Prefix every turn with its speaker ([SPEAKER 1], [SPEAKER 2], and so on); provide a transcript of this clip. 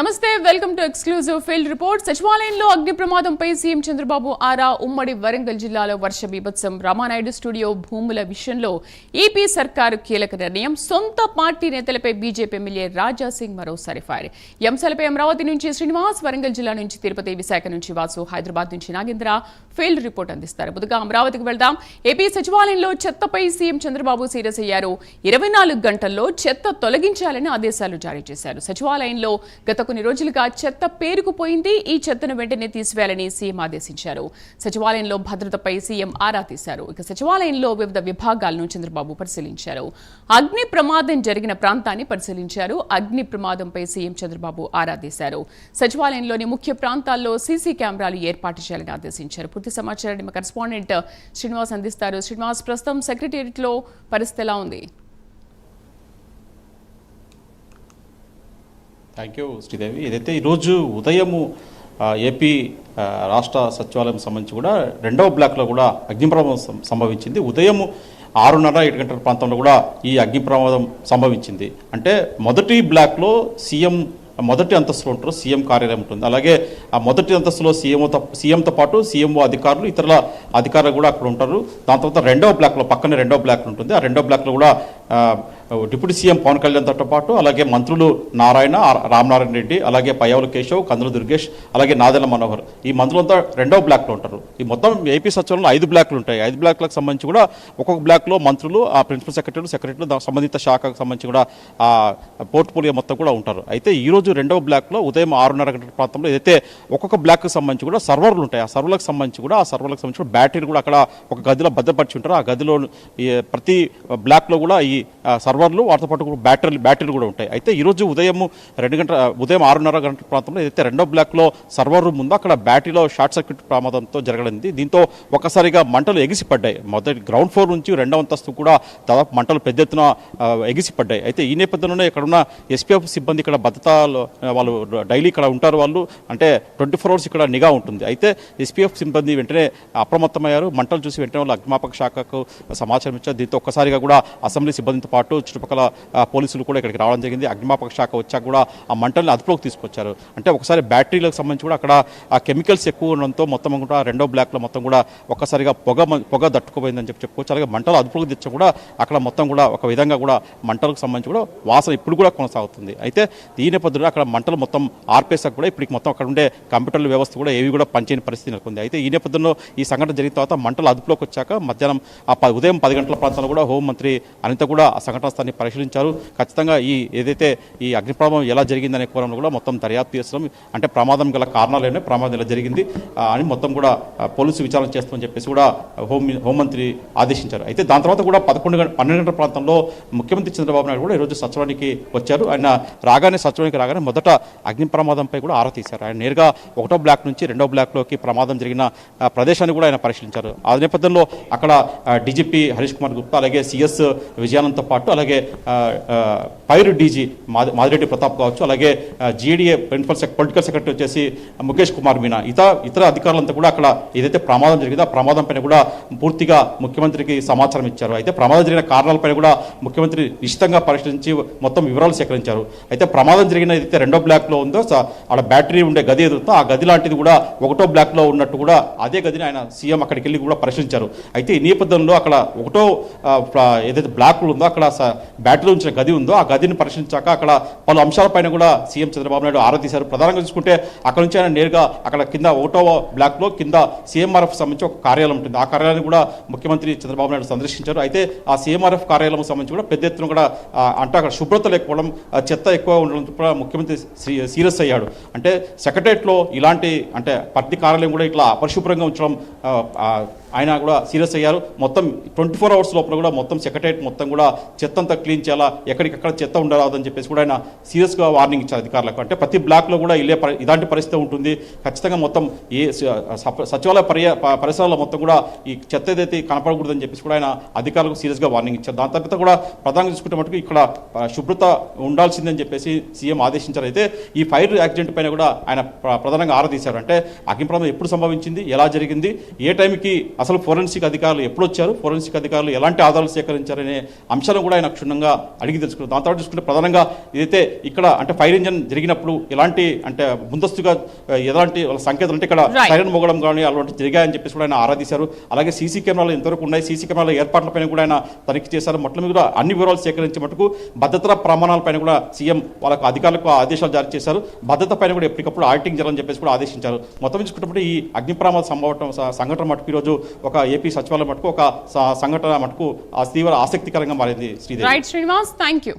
[SPEAKER 1] ನಮಸ್ತೆ welcome to exclusive field report సచివాలయంలో అగ్ని ప్రమాదంపై సీఎం చంద్రబాబు ఆరా ఉమ్మడి వరంగల్ జిల్లాలో వర్ష బీభత్సం. రామానాయుడు స్టూడియో భూముల విషయంలో ఏపీ సర్కారు కీలక నిర్ణయం. సొంత పార్టీ నేతలపై బీజేపీ ఎమ్మెల్యే రాజా సింగ్ మరోసారి ఫైర్. ఈ అంశాలపై అమరావతి నుంచి శ్రీనివాస్ వరంగల్ జిల్లా నుంచి తిరుపతి విశాఖ నుంచి వాసు హైదరాబాద్ నుంచి నాగేంద్ర ఫీల్డ్ రిపోర్ట్ అందిస్తారు. ముందుగా అమరావతికి వెళ్దాం. ఏపీ సచివాలయంలో చెత్తపై సీఎం చంద్రబాబు సీరియస్ అయ్యారు. ఇరవై నాలుగు గంటల్లో చెత్త తొలగించాలని ఆదేశాలు జారీ చేశారు. సచివాలయంలో గత కొన్ని రోజులుగా చెత్త పేరుకుపోయింది. ఈ చెత్తను వెంటనే తీసివేయాలని సీఎం ఆదేశించారు. సచివాలయంలో భద్రతపై సీఎం ఆరా తీశారు. ఇక సచివాలయంలో వివిధ విభాగాలను చంద్రబాబు పరిశీలించారు. అగ్ని ప్రమాదం జరిగిన ప్రాంతాన్ని పరిశీలించారు. అగ్ని ప్రమాదంపై సీఎం చంద్రబాబు ఆరా తీశారు. సచివాలయంలోని ముఖ్య ప్రాంతాల్లో సీసీ కెమెరాలు ఏర్పాటు చేయాలని ఆదేశించారు. పూర్తి సమాచారాన్ని మా కరెస్పాండెంట్ శ్రీనివాస్ అందిస్తారు. శ్రీనివాస్ ప్రస్తుతం సెక్రటేరియట్లో పరిస్థితి ఎలా ఉంది?
[SPEAKER 2] థ్యాంక్ యూ శ్రీదేవి ఏదైతే ఈరోజు ఉదయము ఏపీ రాష్ట్ర సచివాలయం సంబంధించి కూడా రెండవ బ్లాక్లో కూడా అగ్ని ప్రమాదం సంభవించింది. ఉదయం ఆరున్నర ఏడు గంటల ప్రాంతంలో కూడా ఈ అగ్ని ప్రమాదం సంభవించింది. అంటే మొదటి బ్లాక్లో సీఎం మొదటి అంతస్తులో ఉంటారు సీఎం కార్యాలయం ఉంటుంది. అలాగే ఆ మొదటి అంతస్తులో సీఎంతో సీఎంతో పాటు సీఎంఓ అధికారులు ఇతరుల అధికారులు కూడా అక్కడ ఉంటారు. దాని తర్వాత రెండవ బ్లాక్లో పక్కనే రెండవ బ్లాక్ ఉంటుంది. ఆ రెండవ బ్లాక్లో కూడా డిప్యూటీ సీఎం పవన్ కళ్యాణ్తో పాటు అలాగే మంత్రులు నారాయణ రామనారాయణ రెడ్డి అలాగే పయ్యవల కేశవ్ కందుల దుర్గేష్ అలాగే నాదెల మనోహర్. ఈ మంత్రులంతా రెండవ బ్లాక్లో ఉంటారు. ఈ మొత్తం ఏపీ సచివాలయంలో ఐదు బ్లాక్లు ఉంటాయి. ఐదు బ్లాక్లకు సంబంధించి కూడా ఒక్కొక్క బ్లాక్లో మంత్రులు ఆ ప్రిన్సిపల్ సెక్రటరీలు సెక్రటరీలు సంబంధిత శాఖకు సంబంధించి కూడా ఆ పోర్ట్ఫోలియో మొత్తం కూడా ఉంటారు. అయితే ఈరోజు రెండవ బ్లాక్లో ఉదయం ఆరున్నర గంటల ప్రాంతంలో ఏదైతే ఒక్కొక్క బ్లాక్కి సంబంధించి కూడా సర్వర్లు ఉంటాయి ఆ సర్వర్లకు సంబంధించి కూడా ఆ సర్వర్లకు సంబంధించి కూడా బ్యాటరీలు కూడా అక్కడ ఒక గదిలో భద్రపరిచి ఉంటారు. ఆ గదిలో ప్రతి బ్లాక్లో కూడా ఈ సర్వర్ సర్వర్లు వాటితో పాటు బ్యాటరీ బ్యాటరీలు బ్యాటరీలు కూడా ఉంటాయి. అయితే ఈరోజు ఉదయం రెండు గంటల ఉదయం ఆరున్నర గంటల ప్రాంతంలో ఏదైతే రెండో బ్లాక్లో సర్వర్ రూమ్ ఉందో అక్కడ బ్యాటరీలో షార్ట్ సర్క్యూట్ ప్రమాదంతో జరగడింది దీంతో ఒక్కసారిగా మంటలు ఎగిసిపడ్డాయి. మొదటి గ్రౌండ్ ఫ్లోర్ నుంచి రెండవ అంతస్తు కూడా దాదాపు మంటలు పెద్ద ఎత్తున ఎగిసిపడ్డాయి. అయితే ఈ నేపథ్యంలోనే ఇక్కడ ఉన్న ఎస్పీఎఫ్ సిబ్బంది ఇక్కడ భద్రతలో వాళ్ళు డైలీ ఇక్కడ ఉంటారు వాళ్ళు. అంటే ట్వంటీ ఫోర్ అవర్స్ ఇక్కడ నిఘా ఉంటుంది. అయితే ఎస్పీఎఫ్ సిబ్బంది వెంటనే అప్రమత్తమయ్యారు. మంటలు చూసి వెంటనే వాళ్ళు అగ్నిమాపక శాఖకు సమాచారం ఇచ్చారు. దీంతో ఒక్కసారిగా కూడా అసెంబ్లీ సిబ్బందితో పాటు చుట్టుపక్కల పోలీసులు కూడా ఇక్కడికి రావడం జరిగింది. అగ్నిమాపక శాఖ వచ్చాక కూడా ఆ మంటల్ని అదుపులోకి తీసుకొచ్చారు. అంటే ఒకసారి బ్యాటరీలకు సంబంధించి కూడా అక్కడ ఆ కెమికల్స్ ఎక్కువ ఉండడంతో మొత్తం కూడా రెండో బ్లాక్లో మొత్తం కూడా ఒక్కసారిగా పొగ పొగ దట్టుకుపోయిందని చెప్పి చెప్పుకోవచ్చు. అలాగే మంటలు అదుపులోకి తెచ్చ కూడా అక్కడ మొత్తం కూడా ఒక విధంగా కూడా మంటలకు సంబంధించి కూడా వాసన ఇప్పుడు కూడా కొనసాగుతుంది. అయితే ఈ నేపథ్యంలో అక్కడ మంటలు మొత్తం ఆర్పేసాక కూడా ఇప్పటికి మొత్తం అక్కడ ఉండే కంప్యూటర్ల వ్యవస్థ కూడా ఏవి కూడా పనిచేయని పరిస్థితి నెలకొంది. అయితే ఈ నేపథ్యంలో ఈ సంఘటన జరిగిన తర్వాత మంటలు అదుపులోకి వచ్చాక మధ్యాహ్నం ఆ ఉదయం పది గంటల ప్రాంతంలో కూడా హోంమంత్రి అనిత కూడా ఆ సంఘటన స్థాన్ని పరిశీలించారు. ఖచ్చితంగా ఈ ఏదైతే ఈ అగ్ని ప్రమాదం ఎలా జరిగిందనే కోణంలో కూడా మొత్తం దర్యాప్తు చేస్తున్నాం. అంటే ప్రమాదం గల కారణాలు ఏమైనా ప్రమాదం ఎలా జరిగింది. అని మొత్తం కూడా పోలీసు విచారణ చేస్తామని చెప్పేసి కూడా హోం హోంమంత్రి ఆదేశించారు. అయితే దాని తర్వాత కూడా పదకొండు గంట పన్నెండు గంటల ప్రాంతంలో ముఖ్యమంత్రి చంద్రబాబు నాయుడు కూడా ఈరోజు సచివానికి వచ్చారు. ఆయన రాగానే సచివానికి రాగానే మొదట అగ్ని ప్రమాదంపై కూడా ఆరా తీశారు. ఆయన నేరుగా ఒకటో బ్లాక్ నుంచి రెండో బ్లాక్లోకి ప్రమాదం జరిగిన ప్రదేశాన్ని కూడా ఆయన పరిశీలించారు. ఆ నేపథ్యంలో అక్కడ డీజీపీ హరీష్ కుమార్ గుప్తా అలాగే సిఎస్ విజయానంతో పాటు అలాగే ఆ, ఆ, పైరు డీజీ మాది మాదిరెడ్డి ప్రతాప్ కావచ్చు అలాగే GDA principal sec political secretary వచ్చేసి ముఖేష్ కుమార్ మీనా. ఇతర ఇతర అధికారులంతా కూడా అక్కడ ఏదైతే ప్రమాదం జరిగిందో ఆ ప్రమాదం పైన కూడా పూర్తిగా ముఖ్యమంత్రికి సమాచారం ఇచ్చారు. అయితే ప్రమాదం జరిగిన కారణాలపైన కూడా ముఖ్యమంత్రి నిశ్చితంగా పరిశీలించి మొత్తం వివరాలు సేకరించారు. అయితే ప్రమాదం జరిగిన ఏదైతే రెండో బ్లాక్లో ఉందో అక్కడ ఆడ బ్యాటరీ ఉండే గది ఎదురుతో ఆ గది లాంటిది కూడా ఒకటో బ్లాక్లో ఉన్నట్టు కూడా అదే గదిని ఆయన సీఎం అక్కడికి వెళ్ళి కూడా పరిశీలించారు. అయితే ఈ నేపథ్యంలో అక్కడ ఒకటో ఏదైతే బ్లాక్లు ఉందో అక్కడ బ్యాటరీ ఉంచిన గది ఉందో ఆ గది గదిని పరిశీలించాక అక్కడ పలు అంశాలపైన కూడా సీఎం చంద్రబాబు నాయుడు ఆరా తీశారు. ప్రధానంగా చూసుకుంటే అక్కడ నుంచి ఆయన నేరుగా అక్కడ కింద ఒకటో బ్లాక్లో కింద సీఎంఆర్ఎఫ్ సంబంధించి ఒక కార్యాలయం ఉంటుంది. ఆ కార్యాలయాన్ని కూడా ముఖ్యమంత్రి చంద్రబాబు నాయుడు సందర్శించారు. అయితే ఆ సీఎంఆర్ఎఫ్ కార్యాలయం సంబంధించి కూడా పెద్ద ఎత్తున కూడా అంటే అక్కడ శుభ్రత లేకపోవడం చెత్త ఎక్కువ ఉండడం కూడా ముఖ్యమంత్రి సీరియస్ అయ్యాడు. అంటే సెక్రటరియట్లో ఇలాంటి అంటే ప్రతి కార్యాలయం కూడా ఇట్లా అపరిశుభ్రంగా ఉంచడం ఆయన కూడా సీరియస్ అయ్యారు. మొత్తం ట్వంటీ ఫోర్ అవర్స్ లోపల కూడా మొత్తం సెక్రటరేట్ మొత్తం కూడా చెత్తంతా క్లీన్ చేయాలా ఎక్కడికక్కడ చెత్త ఉండరాదని చెప్పేసి కూడా ఆయన సీరియస్గా వార్నింగ్ ఇచ్చారు అధికారులకు. అంటే ప్రతి బ్లాక్లో కూడా ఇల్లే పరి- ఇలాంటి పరిస్థితి ఉంటుంది. ఖచ్చితంగా మొత్తం ఏ స- సచివాలయ పర్య పరిసరాల పరిసరాల్లో మొత్తం కూడా ఈ చెత్త ఏదైతే కనపడకూడదని చెప్పేసి కూడా ఆయన అధికారులకు సీరియస్గా వార్నింగ్ ఇచ్చారు. దాని తర్వాత కూడా ప్రధానంగా చూసుకుంటే మటుకు ఇక్కడ శుభ్రత ఉండాల్సిందని చెప్పేసి సీఎం ఆదేశించారు. అయితే ఈ ఫైర్ యాక్సిడెంట్ పైన కూడా ఆయన ప్రధానంగా ఆరా తీశారు. అంటే అగ్ని ప్రమాదం ఎప్పుడు సంభవించింది ఎలా జరిగింది ఏ టైంకి అసలు ఫోరెన్సిక్ అధికారులు ఎప్పుడు వచ్చారు ఫోరెన్సిక్ అధికారులు ఎలాంటి ఆధారాలు సేకరించారనే అంశాలను కూడా ఆయన క్షుణ్ణంగా అడిగి తెలుసుకున్నారు. దాని తర్వాత చూసుకుంటే ప్రధానంగా ఏదైతే ఇక్కడ అంటే ఫైర్ ఇంజన్ జరిగినప్పుడు ఎలాంటి అంటే ముందస్తుగా ఎలాంటి వాళ్ళ సంకేతాలు అంటే ఇక్కడ. సైరన్ మోగడం కానీ అలాంటి జరిగాయని చెప్పేసి కూడా ఆయన ఆరాధించారు. అలాగే సీసీ కెమెరాలు ఎంతవరకు ఉన్నాయి? సీసీ కెమెరాల ఏర్పాట్లపైన కూడా ఆయన తనిఖీ చేశారు. మొత్తం మీద కూడా అన్ని వివరాలు సేకరించే మటుకు భద్రతా ప్రమాణాలపైన కూడా సీఎం వాళ్ళకు అధికారులకు ఆదేశాలు జారీ చేశారు. భద్రత పైన కూడా ఎప్పటికప్పుడు ఆడిటింగ్ చేయాలని చెప్పేసి కూడా ఆదేశించారు. మొత్తం చూసుకుంటే ఈ అగ్ని ప్రమాద సంభవం స- సంఘటన మటుకు ఈరోజు ఒక ఏపీ సచివాలయం మటుకు ఒక సంఘటన మటుకు ఆ తీవ్ర ఆసక్తికరంగా మారింది Sridevi.
[SPEAKER 1] Right Srinivas thank you